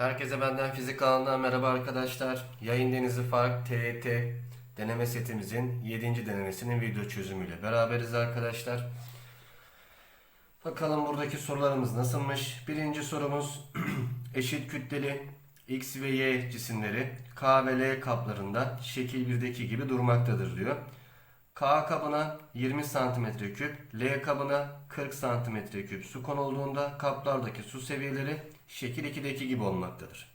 Herkese benden fizik alanından merhaba arkadaşlar. Yayın Denizi Fark TET deneme setimizin 7. denemesinin video çözümüyle beraberiz arkadaşlar. Bakalım buradaki sorularımız nasılmış? Birinci sorumuz eşit kütleli X ve Y cisimleri K ve L kaplarında şekil 1'deki gibi durmaktadır diyor. K kabına 20 cm küp, L kabına 40 cm küp su konulduğunda kaplardaki su seviyeleri şekil 2'deki gibi olmaktadır.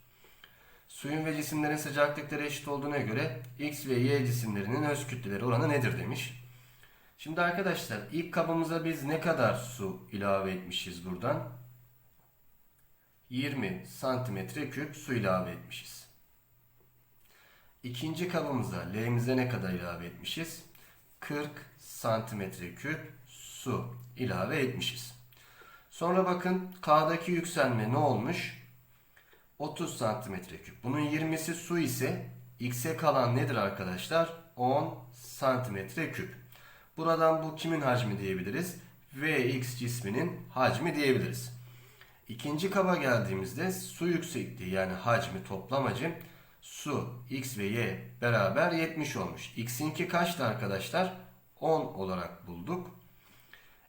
Suyun ve cisimlerin sıcaklıkları eşit olduğuna göre X ve Y cisimlerinin öz kütleleri oranı nedir demiş. Şimdi arkadaşlar ilk kabımıza biz ne kadar su ilave etmişiz buradan? 20 santimetre küp su ilave etmişiz. İkinci kabımıza L'mize ne kadar ilave etmişiz? 40 santimetre küp su ilave etmişiz. Sonra bakın K'daki yükselme ne olmuş? 30 santimetre küp. Bunun 20'si su ise X'e kalan nedir arkadaşlar? 10 santimetre küp. Buradan bu kimin hacmi diyebiliriz? Vx cisminin hacmi diyebiliriz. İkinci kaba geldiğimizde su yüksekliği yani hacmi toplam hacim su x ve y beraber 70 olmuş. x'inki kaçtı arkadaşlar? 10 olarak bulduk.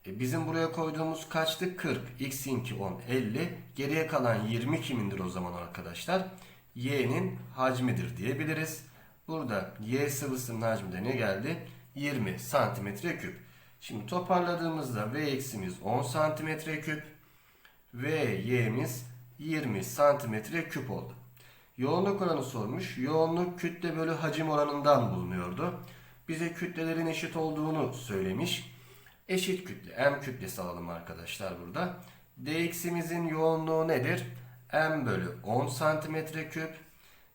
E bizim buraya koyduğumuz kaçtı? 40. X'inki 10, 50. Geriye kalan 20 kimindir o zaman arkadaşlar? Y'nin hacmidir diyebiliriz. Burada Y sıvısının hacmi de ne geldi? 20 santimetre küp. Şimdi toparladığımızda V eksimiz 10 santimetre küp. V Y'miz 20 santimetre küp oldu. Yoğunluk oranı sormuş. Yoğunluk kütle bölü hacim oranından bulunuyordu. Bize kütlelerin eşit olduğunu söylemiş. Eşit kütle. M kütlesi alalım arkadaşlar burada. dx'imizin yoğunluğu nedir? M bölü 10 santimetre küp.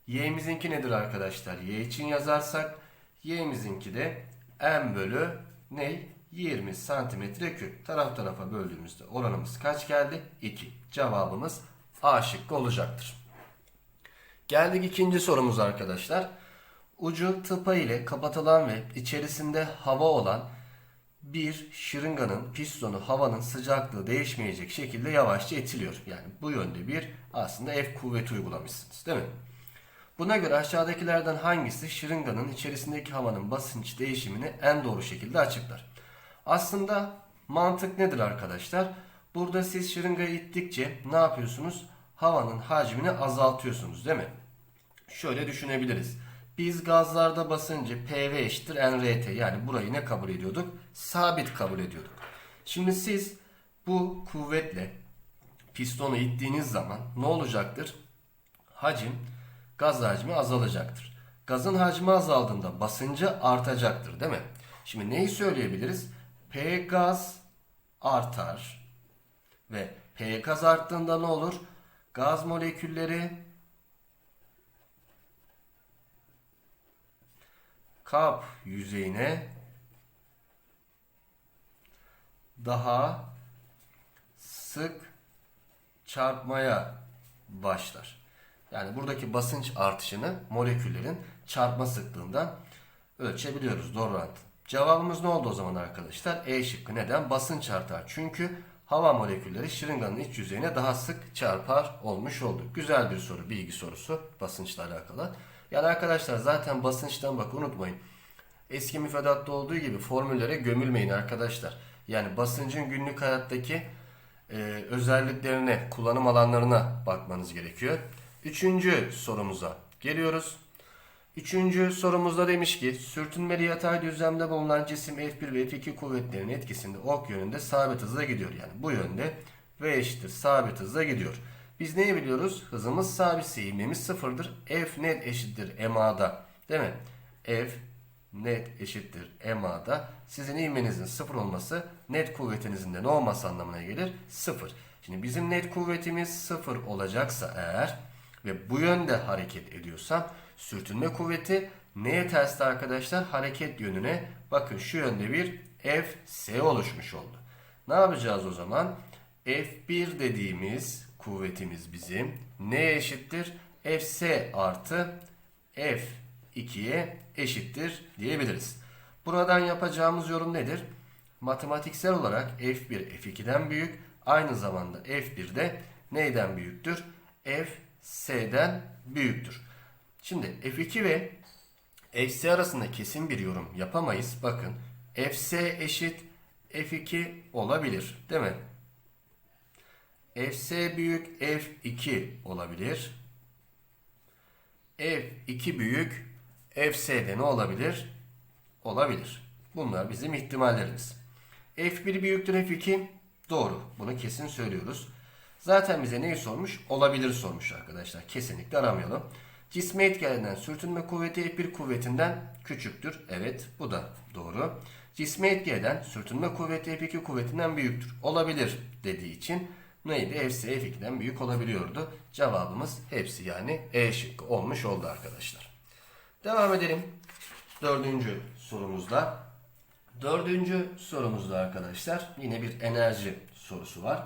Y'mizinki nedir arkadaşlar? Y için yazarsak y'mizinki de M bölü ne? 20 santimetre küp. Taraf tarafa böldüğümüzde oranımız kaç geldi? 2. Cevabımız A şıkkı olacaktır. Geldik ikinci sorumuz arkadaşlar. Ucu tıpa ile kapatılan ve içerisinde hava olan bir şırınganın pistonu havanın sıcaklığı değişmeyecek şekilde yavaşça itiliyor. Yani bu yönde bir aslında F kuvveti uygulamışsınız değil mi? Buna göre aşağıdakilerden hangisi şırınganın içerisindeki havanın basınç değişimini en doğru şekilde açıklar? Aslında mantık nedir arkadaşlar? Burada siz şırıngayı ittikçe ne yapıyorsunuz? Havanın hacmini azaltıyorsunuz değil mi? Şöyle düşünebiliriz. Biz gazlarda basıncı PV eşittir nRT yani burayı ne kabul ediyorduk? Sabit kabul ediyorduk. Şimdi siz bu kuvvetle pistonu ittiğiniz zaman ne olacaktır? Hacim, gaz hacmi azalacaktır. Gazın hacmi azaldığında basıncı artacaktır değil mi? Şimdi neyi söyleyebiliriz? P gaz artar ve P gaz arttığında ne olur? Gaz molekülleri kap yüzeyine daha sık çarpmaya başlar. Yani buradaki basınç artışını moleküllerin çarpma sıklığından ölçebiliyoruz doğru orantı. Cevabımız ne oldu o zaman arkadaşlar? E şıkkı neden? Basınç artar. Çünkü hava molekülleri şırınganın iç yüzeyine daha sık çarpar olmuş oldu. Güzel bir soru, bilgi sorusu basınçla alakalı. Yani arkadaşlar zaten basınçtan bak unutmayın. Eski müfredatta olduğu gibi formüllere gömülmeyin arkadaşlar. Yani basıncın günlük hayattaki e, özelliklerine, kullanım alanlarına bakmanız gerekiyor. Üçüncü sorumuza geliyoruz. Üçüncü sorumuzda demiş ki sürtünmeli yatay düzlemde bulunan cisim F1 ve F2 kuvvetlerinin etkisinde ok yönünde sabit hızla gidiyor. Yani bu yönde V eşittir sabit hızla gidiyor. Biz neyi biliyoruz? Hızımız sabitse ivmemiz sıfırdır. F net eşittir MA'da. Değil mi? F net eşittir MA'da. Sizin ivmenizin sıfır olması net kuvvetinizin de ne olması anlamına gelir? Sıfır. Şimdi bizim net kuvvetimiz sıfır olacaksa eğer ve bu yönde hareket ediyorsam sürtünme kuvveti neye tersti arkadaşlar? Hareket yönüne bakın şu yönde bir Fs oluşmuş oldu. Ne yapacağız o zaman? F1 dediğimiz kuvvetimiz bizim neye eşittir? Fs artı F2'ye eşittir diyebiliriz. Buradan yapacağımız yorum nedir? Matematiksel olarak F1 F2'den büyük. Aynı zamanda F1 de neyden büyüktür? S'den büyüktür. Şimdi F2 ve Fc arasında kesin bir yorum yapamayız. Bakın Fc eşit F2 olabilir. Değil mi? Fc büyük F2 olabilir. F2 büyük Fc'de ne olabilir? Olabilir. Bunlar bizim ihtimallerimiz. F1 büyüktür F2 doğru. Bunu kesin söylüyoruz. Zaten bize neyi sormuş? Olabilir sormuş arkadaşlar. Kesinlikle aramayalım. Cisme etkilenen sürtünme kuvveti F1 kuvvetinden küçüktür. Evet bu da doğru. Cisme etki sürtünme kuvveti F2 kuvvetinden büyüktür. Olabilir dediği için neydi? Fc F2'den büyük olabiliyordu. Cevabımız hepsi yani E şıkkı olmuş oldu arkadaşlar. Devam edelim. Dördüncü sorumuzda. Dördüncü sorumuzda arkadaşlar yine bir enerji sorusu var.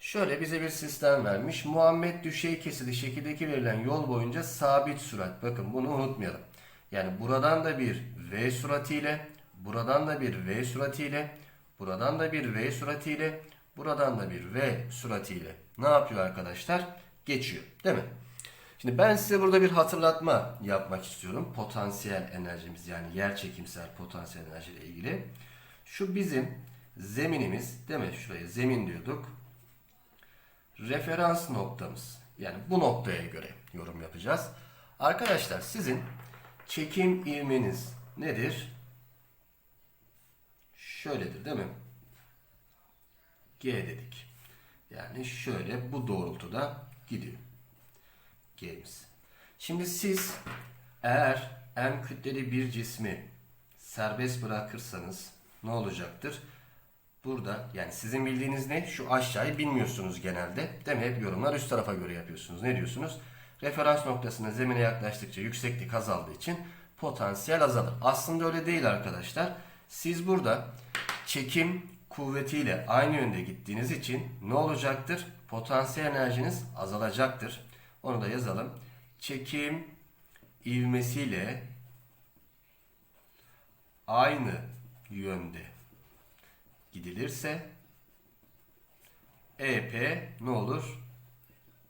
Şöyle bize bir sistem vermiş. Muhammed düşey kesili şekildeki verilen yol boyunca sabit sürat. Bakın bunu unutmayalım. Yani buradan da bir V süratiyle, buradan da bir V süratiyle, buradan da bir V süratiyle, buradan da bir V süratiyle ne yapıyor arkadaşlar? Geçiyor. Değil mi? Şimdi ben size burada bir hatırlatma yapmak istiyorum. Potansiyel enerjimiz yani yer çekimsel potansiyel enerji ile ilgili. Şu bizim zeminimiz değil mi? Şuraya zemin diyorduk. Referans noktamız. Yani bu noktaya göre yorum yapacağız. Arkadaşlar sizin çekim ivmeniz nedir? Şöyledir değil mi? G dedik. Yani şöyle bu doğrultuda gidiyor. G'miz. Şimdi siz eğer M kütleli bir cismi serbest bırakırsanız ne olacaktır? Burada yani sizin bildiğiniz ne? Şu aşağıyı bilmiyorsunuz genelde. Değil mi? Hep yorumlar üst tarafa göre yapıyorsunuz. Ne diyorsunuz? Referans noktasına zemine yaklaştıkça yükseklik azaldığı için potansiyel azalır. Aslında öyle değil arkadaşlar. Siz burada çekim kuvvetiyle aynı yönde gittiğiniz için ne olacaktır? Potansiyel enerjiniz azalacaktır. Onu da yazalım. Çekim ivmesiyle aynı yönde gidilirse EP ne olur?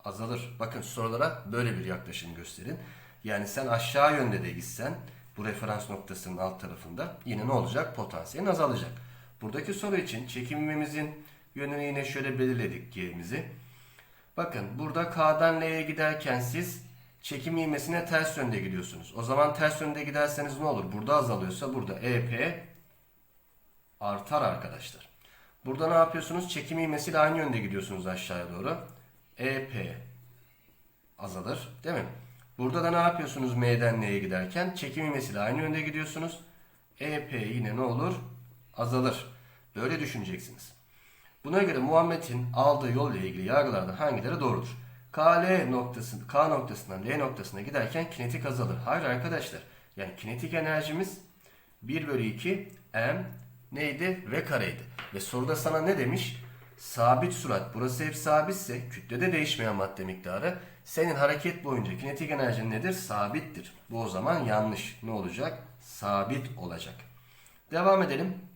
Azalır. Bakın sorulara böyle bir yaklaşım gösterin. Yani sen aşağı yönde de gitsen bu referans noktasının alt tarafında yine ne olacak? Potansiyelin azalacak. Buradaki soru için çekimimizin yönünü yine şöyle belirledik G'mizi. Bakın burada K'dan L'ye giderken siz çekim ivmesine ters yönde gidiyorsunuz. O zaman ters yönde giderseniz ne olur? Burada azalıyorsa burada EP artar arkadaşlar. Burada ne yapıyorsunuz? Çekim ivmesiyle aynı yönde gidiyorsunuz aşağıya doğru. EP azalır. Değil mi? Burada da ne yapıyorsunuz M'den N'ye giderken? Çekim ivmesiyle aynı yönde gidiyorsunuz. EP yine ne olur? Azalır. Böyle düşüneceksiniz. Buna göre Muhammed'in aldığı yol ile ilgili yargılardan hangileri doğrudur? KL noktası, K noktasından L noktasına giderken kinetik azalır. Hayır arkadaşlar. Yani kinetik enerjimiz 1 bölü 2 M neydi? V kareydi. Ve soruda sana ne demiş? Sabit sürat. Burası hep sabitse kütlede değişmeyen madde miktarı. Senin hareket boyunca kinetik enerjin nedir? Sabittir. Bu o zaman yanlış. Ne olacak? Sabit olacak. Devam edelim.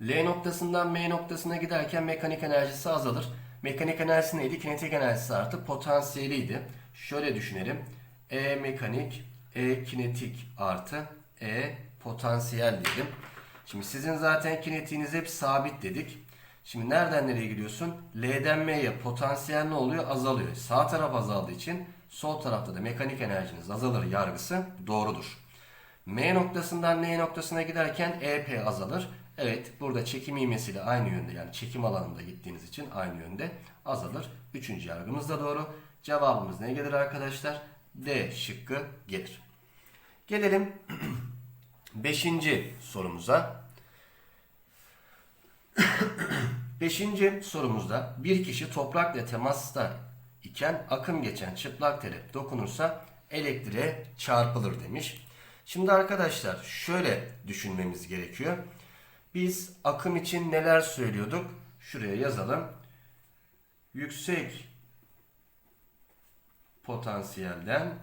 L noktasından M noktasına giderken mekanik enerjisi azalır. Mekanik enerjisi neydi? Kinetik enerjisi artı potansiyeliydi. Şöyle düşünelim. E mekanik, E kinetik artı E potansiyel diyelim. Şimdi sizin zaten kinetiğiniz hep sabit dedik. Şimdi nereden nereye gidiyorsun? L'den M'ye potansiyel ne oluyor? Azalıyor. Sağ taraf azaldığı için sol tarafta da mekanik enerjiniz azalır yargısı doğrudur. M noktasından N noktasına giderken EP azalır. Evet burada çekim ivmesiyle aynı yönde yani çekim alanında gittiğiniz için aynı yönde azalır. Üçüncü yargımız da doğru. Cevabımız ne gelir arkadaşlar? D şıkkı gelir. Gelelim beşinci sorumuza. Beşinci sorumuzda bir kişi toprakla temasta iken akım geçen çıplak tele dokunursa elektriğe çarpılır demiş. Şimdi arkadaşlar şöyle düşünmemiz gerekiyor. Biz akım için neler söylüyorduk? Şuraya yazalım. Yüksek potansiyelden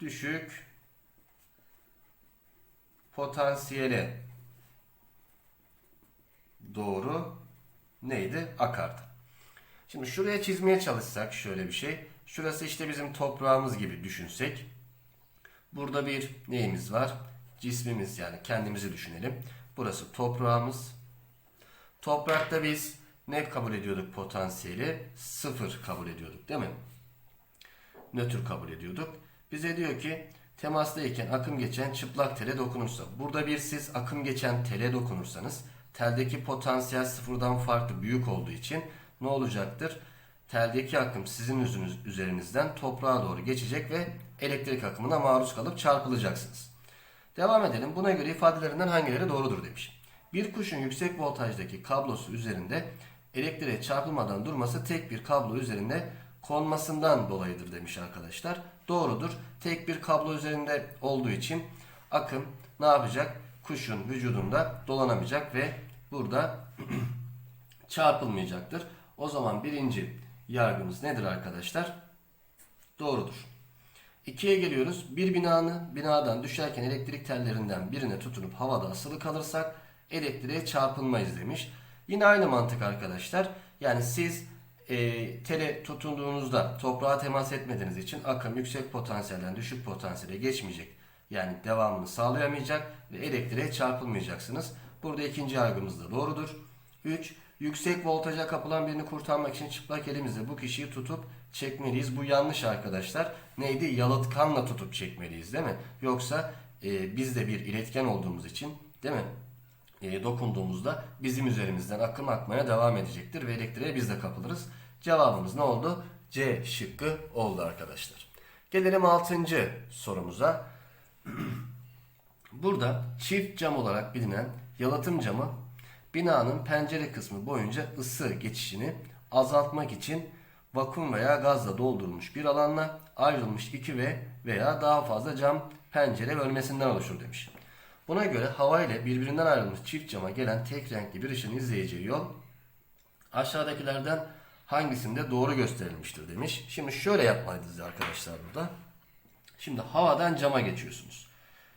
düşük potansiyele doğru neydi? Akardı. Şimdi şuraya çizmeye çalışsak şöyle bir şey. Şurası işte bizim toprağımız gibi düşünsek. Burada bir neyimiz var? Cismimiz yani kendimizi düşünelim. Burası toprağımız. Toprakta biz ne kabul ediyorduk potansiyeli? Sıfır kabul ediyorduk değil mi? Nötr kabul ediyorduk. Bize diyor ki temastayken akım geçen çıplak tele dokunursa. Burada bir siz akım geçen tele dokunursanız teldeki potansiyel sıfırdan farklı büyük olduğu için ne olacaktır? Teldeki akım sizin üzerinizden toprağa doğru geçecek ve elektrik akımına maruz kalıp çarpılacaksınız. Devam edelim. Buna göre ifadelerinden hangileri doğrudur demiş. Bir kuşun yüksek voltajdaki kablosu üzerinde elektriğe çarpılmadan durması tek bir kablo üzerinde konmasından dolayıdır demiş arkadaşlar. Doğrudur. Tek bir kablo üzerinde olduğu için akım ne yapacak? Kuşun vücudunda dolanamayacak ve burada çarpılmayacaktır. O zaman birinci yargımız nedir arkadaşlar? Doğrudur. İkiye geliyoruz. Bir binanın binadan düşerken elektrik tellerinden birine tutunup havada asılı kalırsak elektriğe çarpılmayız demiş. Yine aynı mantık arkadaşlar. Yani siz e, tele tutunduğunuzda toprağa temas etmediğiniz için akım yüksek potansiyelden düşük potansiyele geçmeyecek. Yani devamını sağlayamayacak ve elektriğe çarpılmayacaksınız. Burada ikinci yargımız da doğrudur. 3. Yüksek voltaja kapılan birini kurtarmak için çıplak elimizle bu kişiyi tutup çekmeliyiz. Bu yanlış arkadaşlar. Neydi? Yalıtkanla tutup çekmeliyiz değil mi? Yoksa e, biz de bir iletken olduğumuz için değil mi? E, dokunduğumuzda bizim üzerimizden akım akmaya devam edecektir ve elektriğe biz de kapılırız. Cevabımız ne oldu? C şıkkı oldu arkadaşlar. Gelelim 6. sorumuza. Burada çift cam olarak bilinen yalıtım camı binanın pencere kısmı boyunca ısı geçişini azaltmak için vakum veya gazla doldurulmuş bir alanla ayrılmış iki ve veya daha fazla cam pencere bölmesinden oluşur demiş. Buna göre hava ile birbirinden ayrılmış çift cama gelen tek renkli bir ışın izleyeceği yol aşağıdakilerden hangisinde doğru gösterilmiştir demiş. Şimdi şöyle yapmalıyız arkadaşlar burada. Şimdi havadan cama geçiyorsunuz.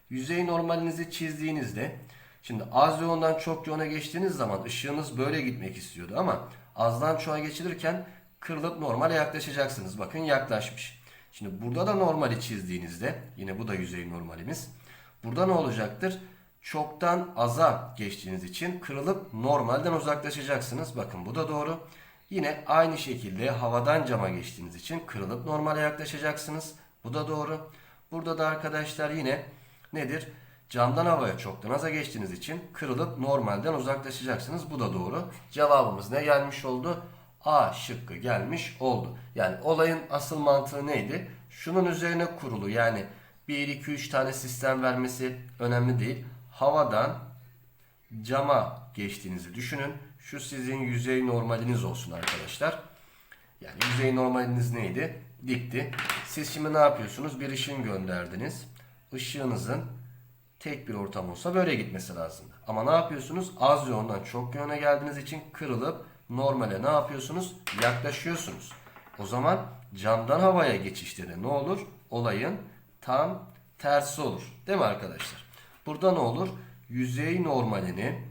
Yüzey normalinizi çizdiğinizde şimdi az yoğundan çok yoğuna geçtiğiniz zaman ışığınız böyle gitmek istiyordu ama azdan çoğa geçilirken kırılıp normale yaklaşacaksınız. Bakın yaklaşmış. Şimdi burada da normali çizdiğinizde yine bu da yüzey normalimiz. Burada ne olacaktır? Çoktan aza geçtiğiniz için kırılıp normalden uzaklaşacaksınız. Bakın bu da doğru. Yine aynı şekilde havadan cama geçtiğiniz için kırılıp normale yaklaşacaksınız. Bu da doğru. Burada da arkadaşlar yine nedir? Camdan havaya çoktan aza geçtiğiniz için kırılıp normalden uzaklaşacaksınız. Bu da doğru. Cevabımız ne gelmiş oldu? A şıkkı gelmiş oldu. Yani olayın asıl mantığı neydi? Şunun üzerine kurulu yani 1, 2, 3 tane sistem vermesi önemli değil. Havadan cama geçtiğinizi düşünün. Şu sizin yüzey normaliniz olsun arkadaşlar. Yani yüzey normaliniz neydi? Dikti. Siz şimdi ne yapıyorsunuz? Bir ışın gönderdiniz. Işığınızın tek bir ortam olsa böyle gitmesi lazım. Ama ne yapıyorsunuz? Az yoğundan çok yoğuna geldiğiniz için kırılıp normale ne yapıyorsunuz? Yaklaşıyorsunuz. O zaman camdan havaya geçişte ne olur? Olayın tam tersi olur. Değil mi arkadaşlar? Burada ne olur? Yüzey normalini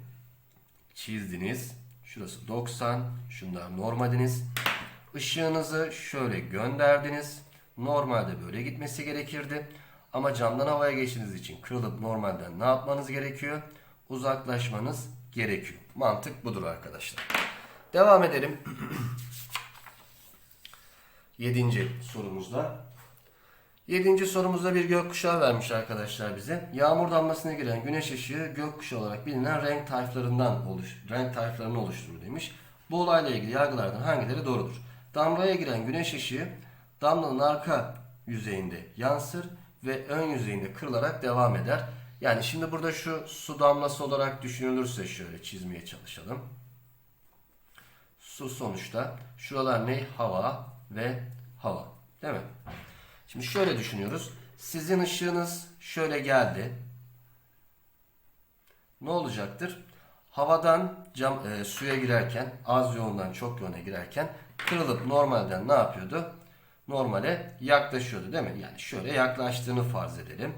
çizdiniz. Şurası 90. Şunlar normaliniz. Işığınızı şöyle gönderdiniz. Normalde böyle gitmesi gerekirdi. Ama camdan havaya geçtiğiniz için kırılıp normalden ne yapmanız gerekiyor? Uzaklaşmanız gerekiyor. Mantık budur arkadaşlar. Devam edelim. Yedinci sorumuzda. Yedinci sorumuzda bir gökkuşağı vermiş arkadaşlar bize. Yağmur damlasına giren güneş ışığı gökkuşağı olarak bilinen renk tayflarından oluş, renk tayflarını oluşturur demiş. Bu olayla ilgili yargılardan hangileri doğrudur? Damlaya giren güneş ışığı damlanın arka yüzeyinde yansır ve ön yüzeyinde kırılarak devam eder. Yani şimdi burada şu su damlası olarak düşünülürse şöyle çizmeye çalışalım. Su sonuçta şuralar ne? Hava ve hava. Değil mi? Şimdi şöyle düşünüyoruz. Sizin ışığınız şöyle geldi. Ne olacaktır? Havadan cam, e, suya girerken az yoğundan çok yoğuna girerken kırılıp normalden ne yapıyordu? Normale yaklaşıyordu değil mi? Yani şöyle yaklaştığını farz edelim.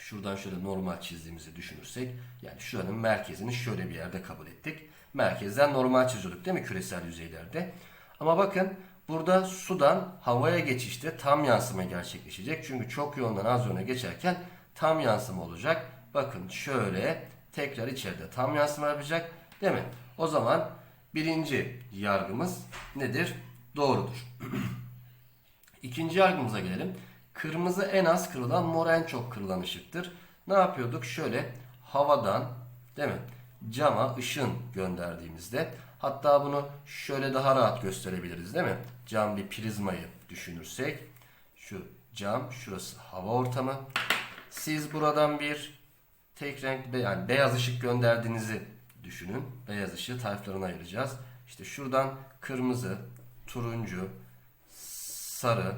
Şuradan şöyle normal çizdiğimizi düşünürsek yani şuranın merkezini şöyle bir yerde kabul ettik. Merkezden normal çiziyorduk değil mi küresel yüzeylerde? Ama bakın burada sudan havaya geçişte tam yansıma gerçekleşecek. Çünkü çok yoğundan az yoğuna geçerken tam yansıma olacak. Bakın şöyle tekrar içeride tam yansıma yapacak. Değil mi? O zaman birinci yargımız nedir? Doğrudur. İkinci yargımıza gelelim. Kırmızı en az kırılan, mor en çok kırılan ışıktır. Ne yapıyorduk? Şöyle havadan değil mi? Cama ışın gönderdiğimizde hatta bunu şöyle daha rahat gösterebiliriz değil mi? Cam bir prizmayı düşünürsek şu cam şurası hava ortamı. Siz buradan bir tek renk yani beyaz ışık gönderdiğinizi düşünün. Beyaz ışığı tayflarına ayıracağız. İşte şuradan kırmızı, turuncu, sarı,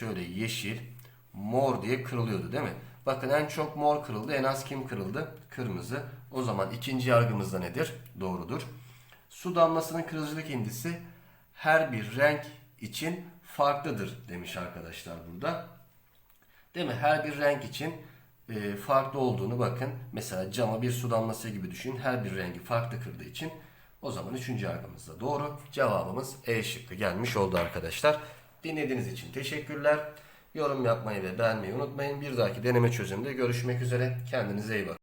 şöyle yeşil, mor diye kırılıyordu değil mi? Bakın en çok mor kırıldı, en az kim kırıldı? Kırmızı. O zaman ikinci yargımız da nedir? Doğrudur. Su damlasının kırıcılık indisi her bir renk için farklıdır demiş arkadaşlar burada. Değil mi? Her bir renk için e, farklı olduğunu bakın. Mesela cama bir su damlası gibi düşün. Her bir rengi farklı kırdığı için o zaman üçüncü yargımız da doğru. Cevabımız E şıkkı gelmiş oldu arkadaşlar. Dinlediğiniz için teşekkürler. Yorum yapmayı ve beğenmeyi unutmayın. Bir dahaki deneme çözümünde görüşmek üzere. Kendinize iyi bakın.